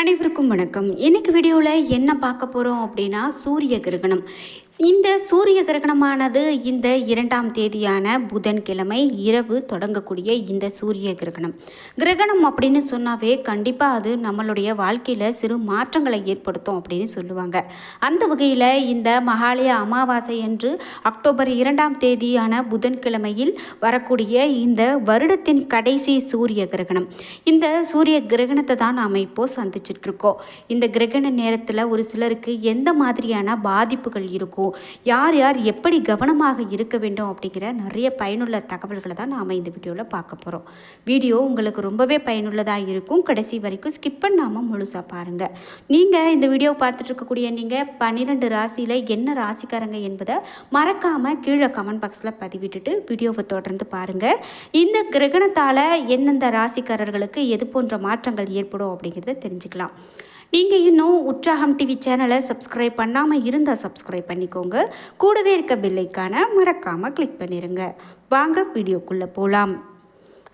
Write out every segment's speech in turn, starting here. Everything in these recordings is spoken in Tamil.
அனைவருக்கும் வணக்கம். இன்றைக்கு வீடியோவில் என்ன பார்க்க போகிறோம் அப்படின்னா சூரிய கிரகணம். இந்த சூரிய கிரகணமானது இந்த இரண்டாம் தேதியான புதன்கிழமை இரவு தொடங்கக்கூடிய இந்த சூரிய கிரகணம். கிரகணம் அப்படின்னு சொன்னாவே கண்டிப்பாக அது நம்மளுடைய வாழ்க்கையில் சிறு மாற்றங்களை ஏற்படுத்தும் அப்படின்னு சொல்லுவாங்க. அந்த வகையில் இந்த மகாலய அமாவாசை அன்று அக்டோபர் இரண்டாம் தேதியான புதன்கிழமையில் வரக்கூடிய இந்த வருடத்தின் கடைசி சூரிய கிரகணம். இந்த சூரிய கிரகணத்தை தான் நாம் இப்போது சந்திச்சு இருக்கோம் இந்த கிரகண நேரத்தில் ஒரு சிலருக்கு எந்த மாதிரியான பாதிப்புகள் இருக்கும் யார் யார் எப்படி கவனமாக இருக்க வேண்டும் அப்படிங்கிற நிறைய பயனுள்ள தகவல்களை தான் நாம் இந்த வீடியோவில் பார்க்க போகிறோம் வீடியோ உங்களுக்கு ரொம்பவே பயனுள்ளதாக இருக்கும். கடைசி வரைக்கும் ஸ்கிப் பண்ணாமல் முழுசாக பாருங்கள் நீங்கள் இந்த வீடியோ பார்த்துட்டு இருக்கக்கூடிய நீங்கள் பன்னிரெண்டு ராசியில் என்ன ராசிக்காரங்க என்பதை மறக்காமல் கீழே கமெண்ட் பாக்ஸில் பதிவிட்டுட்டு வீடியோவை தொடர்ந்து பாருங்கள் இந்த கிரகணத்தால் எந்தெந்த ராசிக்காரர்களுக்கு எது போன்ற மாற்றங்கள் ஏற்படும் அப்படிங்கிறத தெரிஞ்சுக்கலாம். நீங்கள் இன்னும் உற்சாகம் டிவி சேனலை சப்ஸ்கிரைப் பண்ணாமல் இருந்தால் சப்ஸ்கிரைப் பண்ணிக்கோங்க. கூடவே இருக்க பில்லைக்கான மறக்காமல் கிளிக் பண்ணிடுங்க வாங்க வீடியோக்குள்ளே போகலாம்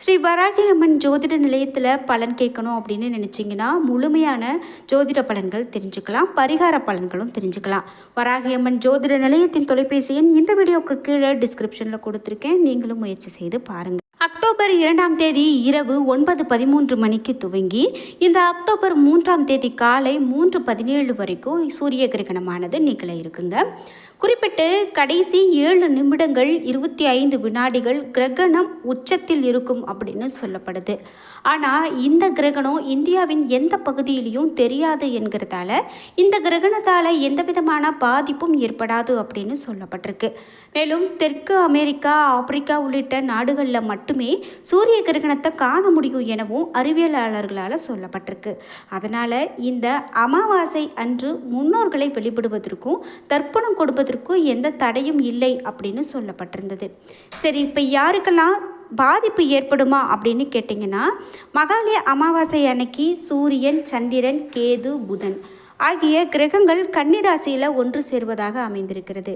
ஸ்ரீ வராகி அம்மன் ஜோதிட நிலையத்தில் பலன் கேட்கணும் அப்படின்னு நினச்சிங்கன்னா முழுமையான ஜோதிட பலன்கள் தெரிஞ்சுக்கலாம் பரிகார பலன்களும் தெரிஞ்சுக்கலாம். வராகி அம்மன் ஜோதிட நிலையத்தின் தொலைபேசி எண் இந்த வீடியோவுக்கு கீழே டிஸ்கிரிப்ஷனில் கொடுத்துருக்கேன். நீங்களும் முயற்சி செய்து பாருங்கள் அக்டோபர் இரண்டாம் தேதி இரவு ஒன்பது பதிமூன்று மணிக்கு துவங்கி இந்த அக்டோபர் மூன்றாம் தேதி காலை மூன்று பதினேழு வரைக்கும் சூரிய கிரகணமானது நிகழ இருக்குங்க. குறிப்பிட்டு கடைசி ஏழு நிமிடங்கள் இருபத்தி ஐந்து வினாடிகள் கிரகணம் உச்சத்தில் இருக்கும் அப்படின்னு சொல்லப்படுது. ஆனால் இந்த கிரகணம் இந்தியாவின் எந்த பகுதியிலையும் தெரியாது என்கிறதால இந்த கிரகணத்தால் எந்த விதமான பாதிப்பும் ஏற்படாது அப்படின்னு சொல்லப்பட்டிருக்கு. மேலும் தெற்கு அமெரிக்கா ஆப்பிரிக்கா உள்ளிட்ட நாடுகளில் மட்டும் மட்டுமே சூரிய கிரகணத்தை காண முடியும் எனவும் அறிவியலாளர்களால் சொல்லப்பட்டிருக்கு. அதனால் இந்த அமாவாசை அன்று முன்னோர்களை வெளிப்படுவதற்கும் தர்ப்பணம் கொடுப்பதற்கும் எந்த தடையும் இல்லை அப்படின்னு சொல்லப்பட்டிருந்தது. சரி இப்போ யாருக்கெல்லாம் பாதிப்பு ஏற்படுமா அப்படின்னு கேட்டிங்கன்னா மகாலய அமாவாசை அன்னைக்கு சூரியன் சந்திரன் கேது புதன். ஆகிய கிரகங்கள் கன்னிராசியில் ஒன்று சேர்வதாக அமைந்திருக்கிறது.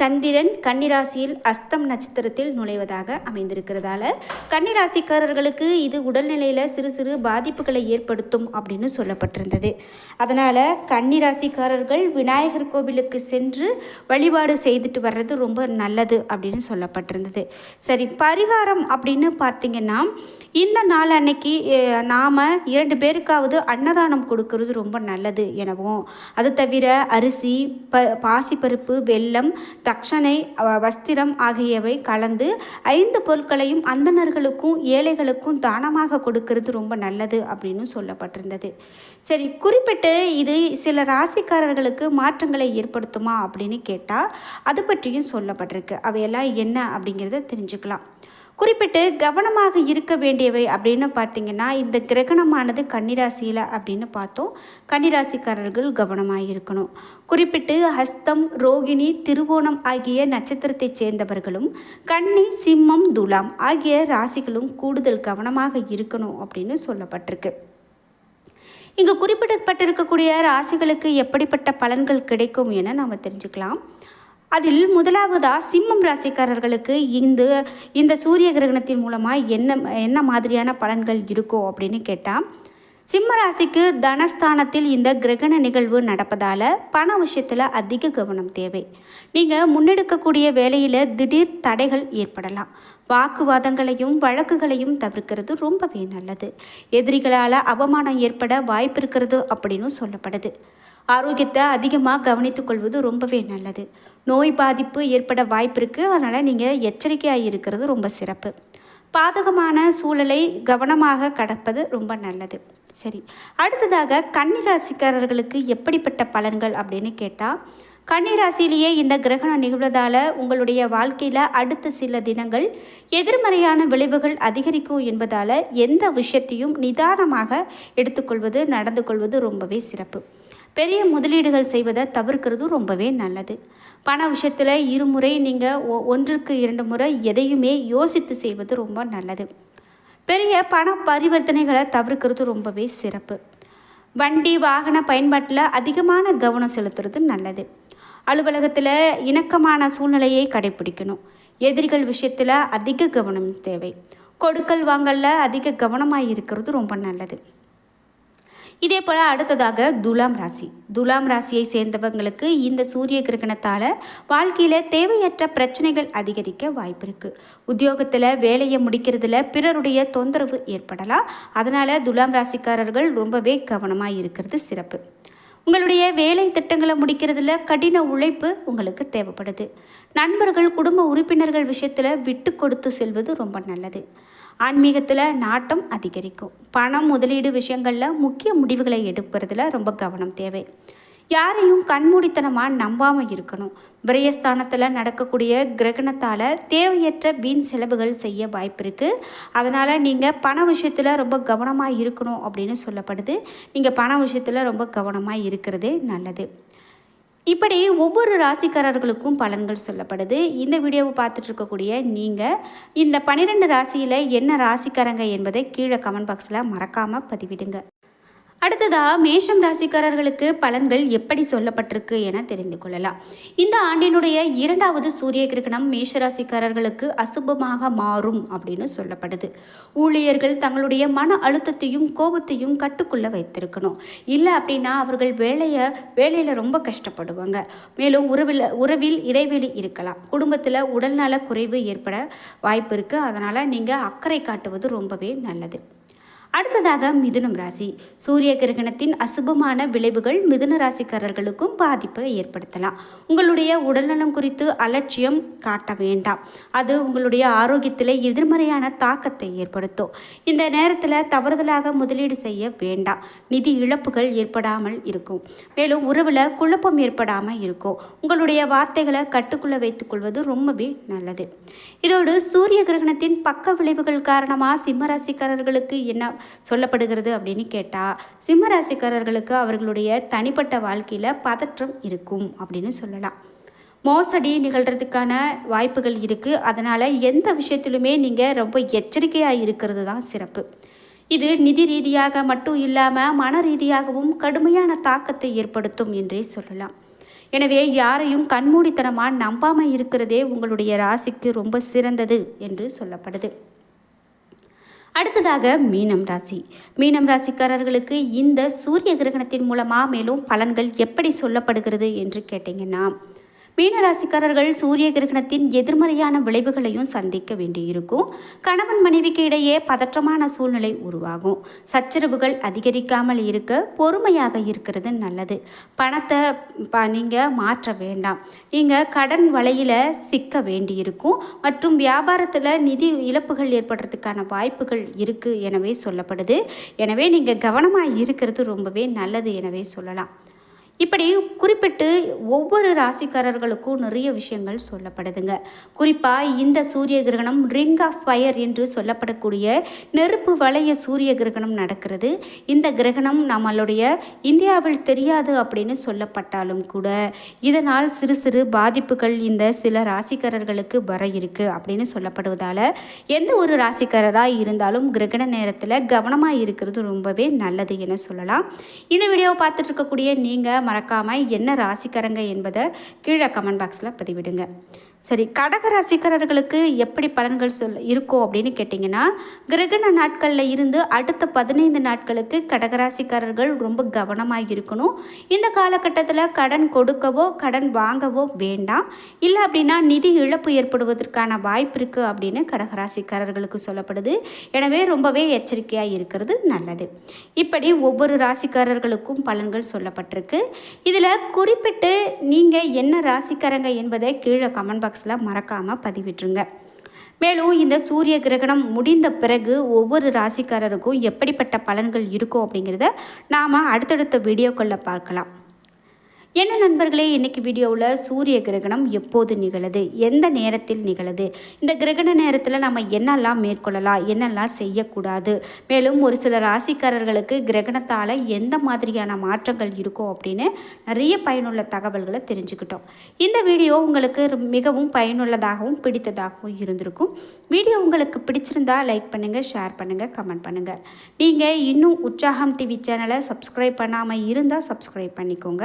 சந்திரன் கன்னிராசியில் அஸ்தம் நட்சத்திரத்தில் நுழைவதாக அமைந்திருக்கிறதால கன்னிராசிக்காரர்களுக்கு இது உடல்நிலையில் சிறு சிறு பாதிப்புகளை ஏற்படுத்தும் அப்படின்னு சொல்லப்பட்டிருந்தது. அதனால் கன்னிராசிக்காரர்கள் விநாயகர் கோவிலுக்கு சென்று வழிபாடு செய்துட்டு வர்றது ரொம்ப நல்லது அப்படின்னு சொல்லப்பட்டிருந்தது. சரி பரிகாரம் அப்படின்னு பார்த்தீங்கன்னா இந்த நாள் அன்னைக்கு நாம் இரண்டு பேருக்காவது அன்னதானம் கொடுக்கறது ரொம்ப நல்லது எனவும் அது தவிர அரிசி ப பாசிப்பருப்பு வெல்லம் தட்சணை வஸ்திரம் ஆகியவை கலந்து ஐந்து பொருட்களையும் அந்தணர்களுக்கும் ஏழைகளுக்கும் தானமாக கொடுக்கறது ரொம்ப நல்லது அப்படின்னு சொல்லப்பட்டிருந்தது. சரி குறிப்பிட்டு இது சில ராசிக்காரர்களுக்கு மாற்றங்களை ஏற்படுத்துமா அப்படின்னு கேட்டால் அது பற்றியும் சொல்லப்பட்டிருக்கு. அவையெல்லாம் என்ன அப்படிங்கிறத தெரிஞ்சுக்கலாம். குறிப்பிட்டு கவனமாக இருக்க வேண்டியவை அப்படின்னு பார்த்தீங்கன்னா இந்த கிரகணமானது கன்னிராசியில் அப்படின்னு பார்த்தோம். கன்னிராசிக்காரர்கள் கவனமாக இருக்கணும். குறிப்பிட்டு ஹஸ்தம் ரோகிணி திருவோணம் ஆகிய நட்சத்திரத்தைச் சேர்ந்தவர்களும் கன்னி சிம்மம் துலாம் ஆகிய ராசிகளும் கூடுதல் கவனமாக இருக்கணும் அப்படின்னு சொல்லப்பட்டிருக்கு. இங்கு குறிப்பிடப்பட்டிருக்கக்கூடிய ராசிகளுக்கு எப்படிப்பட்ட பலன்கள் கிடைக்கும் என நாம் தெரிஞ்சுக்கலாம். அதில் முதலாவதாக சிம்மம் ராசிக்காரர்களுக்கு இந்த இந்த சூரிய கிரகணத்தின் மூலமாக என்ன என்ன மாதிரியான பலன்கள் இருக்கும் அப்படின்னு கேட்டால் சிம்ம ராசிக்கு தனஸ்தானத்தில் இந்த கிரகண நிகழ்வு நடப்பதால் பண விஷயத்தில் அதிக கவனம் தேவை. நீங்கள் முன்னெடுக்கக்கூடிய வேலையில் திடீர் தடைகள் ஏற்படலாம். வாக்குவாதங்களையும் வழக்குகளையும் தவிர்க்கிறது ரொம்பவே நல்லது. எதிரிகளால் அவமானம் ஏற்பட வாய்ப்பு இருக்கிறது அப்படின்னு சொல்லப்படுது. ஆரோக்கியத்தை அதிகமாக கவனித்துக்கொள்வது ரொம்பவே நல்லது. நோய் பாதிப்பு ஏற்பட வாய்ப்பு இருக்குது அதனால் நீங்கள் எச்சரிக்கையாக இருக்கிறது ரொம்ப சிறப்பு. பாதகமான சூழலை கவனமாக கடப்பது ரொம்ப நல்லது. சரி. அடுத்ததாக கன்னிராசிக்காரர்களுக்கு எப்படிப்பட்ட பலன்கள் அப்படின்னு கேட்டால் கன்னிராசிலேயே இந்த கிரகணம் நிகழ்வதால் உங்களுடைய வாழ்க்கையில் அடுத்த சில தினங்கள் எதிர்மறையான விளைவுகள் அதிகரிக்கும் என்பதால் எந்த விஷயத்தையும் நிதானமாக எடுத்துக்கொள்வது நடந்து கொள்வது ரொம்பவே சிறப்பு. பெரிய முதலீடுகள் செய்வதை தவிர்க்கிறது ரொம்பவே நல்லது. பண விஷயத்தில் இருமுறை நீங்கள் ஒன்றுக்கு இரண்டு முறை எதையுமே யோசித்து செய்வது ரொம்ப நல்லது. பெரிய பண பரிவர்த்தனைகளை தவிர்க்கிறது ரொம்பவே சிறப்பு. வண்டி வாகன பயன்பாட்டில் அதிகமான கவனம் செலுத்துறது நல்லது. அலுவலகத்தில் இணக்கமான சூழ்நிலையை கடைபிடிக்கணும். எதிரிகள் விஷயத்தில் அதிக கவனம் தேவை. கொடுக்கல் வாங்கலில் அதிக கவனமாக இருக்கிறது ரொம்ப நல்லது. இதே போல் அடுத்ததாக துலாம் ராசி. துலாம் ராசியை சேர்ந்தவங்களுக்கு இந்த சூரிய கிரகணத்தால் வாழ்க்கையில் தேவையற்ற பிரச்சனைகள் அதிகரிக்க வாய்ப்பு இருக்குது உத்தியோகத்தில் வேலையை முடிக்கிறதுல பிறருடைய தொந்தரவு ஏற்படலாம். அதனால் துலாம் ராசிக்காரர்கள் ரொம்பவே கவனமாக இருக்கிறது சிறப்பு. உங்களுடைய வேலை திட்டங்களை முடிக்கிறதுல கடின உழைப்பு உங்களுக்கு தேவைப்படுது. நண்பர்கள் குடும்ப உறுப்பினர்கள் விஷயத்தில் விட்டு கொடுத்து செல்வது ரொம்ப நல்லது. ஆன்மீகத்தில் நாட்டம் அதிகரிக்கும். பணம் முதலீடு விஷயங்களில் முக்கிய முடிவுகளை எடுக்கிறதுல ரொம்ப கவனம் தேவை. யாரையும் கண்மூடித்தனமாக நம்பாமல் இருக்கணும். விரயஸ்தானத்தில் நடக்கக்கூடிய கிரகணத்தால் தேவையற்ற வீண் செலவுகள் செய்ய வாய்ப்பு இருக்குது அதனால் நீங்கள் பண விஷயத்தில் ரொம்ப கவனமாக இருக்கணும் அப்படின்னு சொல்லப்படுது. நீங்கள் பண விஷயத்தில் ரொம்ப கவனமாக இருக்கிறதே நல்லது. இப்படி ஒவ்வொரு ராசிக்காரர்களுக்கும் பலன்கள் சொல்லப்படுது. இந்த வீடியோவை பார்த்துட்டு இருக்கக்கூடிய நீங்கள் இந்த பன்னிரெண்டு ராசியில் என்ன ராசிக்காரங்க என்பதை கீழே கமெண்ட் பாக்ஸில் மறக்காமல் பதிவிடுங்க. அடுத்ததாக மேஷம் ராசிக்காரர்களுக்கு பலன்கள் எப்படி சொல்லப்பட்டிருக்கு என தெரிந்து கொள்ளலாம். இந்த ஆண்டினுடைய இரண்டாவது சூரிய கிரகணம் மேஷ ராசிக்காரர்களுக்கு அசுபமாக மாறும் அப்படின்னு சொல்லப்படுது. ஊழியர்கள் தங்களுடைய மன அழுத்தத்தையும் கோபத்தையும் கட்டுக்குள்ள வைத்திருக்கணும். இல்லை அப்படின்னா அவர்கள் வேலையை வேலையில் ரொம்ப கஷ்டப்படுவாங்க. மேலும் உறவில் உறவில் இடைவெளி இருக்கலாம். குடும்பத்தில் உடல்நல குறைவு ஏற்பட வாய்ப்பு இருக்குது அதனால் நீங்கள் அக்கறை காட்டுவது ரொம்பவே நல்லது. அடுத்ததாக மிதுனம் ராசி. சூரிய கிரகணத்தின் அசுபமான விளைவுகள் மிதுன ராசிக்காரர்களுக்கும் பாதிப்பை ஏற்படுத்தலாம். உங்களுடைய உடல்நலம் குறித்து அலட்சியம் காட்ட வேண்டாம். அது உங்களுடைய ஆரோக்கியத்தில் எதிர்மறையான தாக்கத்தை ஏற்படுத்தும். இந்த நேரத்தில் தவறுதலாக முதலீடு செய்ய வேண்டாம். நிதி இழப்புகள் ஏற்படாமல் இருக்கும். மேலும் உறவில் குழப்பம் ஏற்படாமல் இருக்கும். உங்களுடைய வார்த்தைகளை கட்டுக்குள்ள வைத்துக்கொள்வது ரொம்பவே நல்லது. இதோடு சூரிய கிரகணத்தின் பக்க விளைவுகள் காரணமாக சிம்ம ராசிக்காரர்களுக்கு என்ன சொல்லப்படுகிறது அப்படின்னு கேட்டால் சிம்மராசிக்காரர்களுக்கு அவர்களுடைய தனிப்பட்ட வாழ்க்கையில் பதற்றம் இருக்கும் அப்படின்னு சொல்லலாம். மோசடி நிகழ்கிறதுக்கான வாய்ப்புகள் இருக்குது அதனால் எந்த விஷயத்திலுமே நீங்கள் ரொம்ப எச்சரிக்கையாக இருக்கிறது தான் சிறப்பு. இது நிதி ரீதியாக மட்டும் இல்லாமல் மன ரீதியாகவும் கடுமையான தாக்கத்தை ஏற்படுத்தும் என்றே சொல்லலாம். எனவே யாரையும் கண்மூடித்தனமாக நம்பாமல் இருக்கிறதே உங்களுடைய ராசிக்கு ரொம்ப சிறந்தது என்று சொல்லப்படுது. அடுத்ததாக மீனம் ராசி. மீனம் ராசிக்காரர்களுக்கு இந்த சூரிய கிரகணத்தின் மூலமாக மேலும் பலன்கள் எப்படி சொல்லப்படுகிறது என்று கேட்டிங்கன்னா மீனராசிக்காரர்கள் சூரிய கிரகணத்தின் எதிர்மறையான விளைவுகளையும் சந்திக்க வேண்டியிருக்கும். கணவன் மனைவிக்கு இடையே பதற்றமான சூழ்நிலை உருவாகும். சச்சரவுகள் அதிகரிக்காமல் இருக்க பொறுமையாக இருக்கிறது நல்லது. பணத்தை ப நீங்கள் மாற்ற வேண்டாம். நீங்கள் கடன் வலையில் சிக்க வேண்டியிருக்கும். மற்றும் வியாபாரத்தில் நிதி இழப்புகள் ஏற்படுறதுக்கான வாய்ப்புகள் இருக்குது எனவே சொல்லப்படுது. எனவே நீங்கள் கவனமாக இருக்கிறது ரொம்பவே நல்லது எனவே சொல்லலாம். இப்படி குறிப்பிட்டு ஒவ்வொரு ராசிக்காரர்களுக்கும் நிறைய விஷயங்கள் சொல்லப்படுதுங்க. குறிப்பாக இந்த சூரிய கிரகணம் ரிங் ஆஃப் ஃபயர் என்று சொல்லப்படக்கூடிய நெருப்பு வளைய சூரிய கிரகணம் நடக்கிறது. இந்த கிரகணம் நம்மளுடைய இந்தியாவில் தெரியாது அப்படின்னு சொல்லப்பட்டாலும் கூட இதனால் சிறு சிறு பாதிப்புகள் இந்த சில ராசிக்காரர்களுக்கு வர இருக்குது அப்படின்னு சொல்லப்படுவதால் எந்த ஒரு ராசிக்காரராக இருந்தாலும் கிரகண நேரத்தில் கவனமாக இருக்கிறது ரொம்பவே நல்லது என சொல்லலாம். இந்த வீடியோவை பார்த்துட்டு இருக்கக்கூடிய நீங்கள் மறக்காமல் என்ன ராசிக்காரங்க என்பதை கீழே கமெண்ட் பாக்ஸில் பதிவிடுங்க. சரி கடக ராசிக்காரர்களுக்கு எப்படி பலன்கள் சொல் இருக்கும் அப்படின்னு கேட்டிங்கன்னா கிரகண நாட்களில் இருந்து அடுத்த பதினைந்து நாட்களுக்கு கடகராசிக்காரர்கள் ரொம்ப கவனமாக இருக்கணும். இந்த காலகட்டத்தில் கடன் கொடுக்கவோ கடன் வாங்கவோ வேண்டாம். இல்லை அப்படின்னா நிதி இழப்பு ஏற்படுவதற்கான வாய்ப்பு இருக்குது அப்படின்னு கடகராசிக்காரர்களுக்கு சொல்லப்படுது. எனவே ரொம்பவே எச்சரிக்கையாக இருக்கிறது நல்லது. இப்படி ஒவ்வொரு ராசிக்காரர்களுக்கும் பலன்கள் சொல்லப்பட்டிருக்கு. இதில் குறிப்பிட்டு நீங்கள் என்ன ராசிக்காரங்க என்பதை கீழே கமெண்ட் பாக்ஸில் மறக்காமல் பதிவிட்டுருங்க. மேலும் இந்த சூரிய கிரகணம் முடிந்த பிறகு ஒவ்வொரு ராசிக்காரருக்கும் எப்படிப்பட்ட பலன்கள் இருக்கும் அப்படிங்கிறத நாம் அடுத்தடுத்த வீடியோக்களில் பார்க்கலாம். என்ன நண்பர்களே இன்றைக்கி வீடியோவில் சூரிய கிரகணம் எப்போது நிகழுது? எந்த நேரத்தில் நிகழுது? இந்த கிரகண நேரத்தில் நம்ம என்னெல்லாம் மேற்கொள்ளலாம்? என்னெல்லாம் செய்யக்கூடாது? மேலும் ஒரு சில ராசிக்காரர்களுக்கு கிரகணத்தால் எந்த மாதிரியான மாற்றங்கள் இருக்கும் அப்படின்னு நிறைய பயனுள்ள தகவல்களை தெரிஞ்சுக்கிட்டோம். இந்த வீடியோ உங்களுக்கு மிகவும் பயனுள்ளதாகவும் பிடித்ததாகவும் இருந்திருக்கும். வீடியோ உங்களுக்கு பிடிச்சிருந்தா லைக் பண்ணுங்கள் ஷேர் பண்ணுங்கள் கமெண்ட் பண்ணுங்கள் நீங்கள் இன்னும் உற்சாகம் டிவி சேனலை சப்ஸ்கிரைப் பண்ணாமல் இருந்தால் சப்ஸ்கிரைப் பண்ணிக்கோங்க.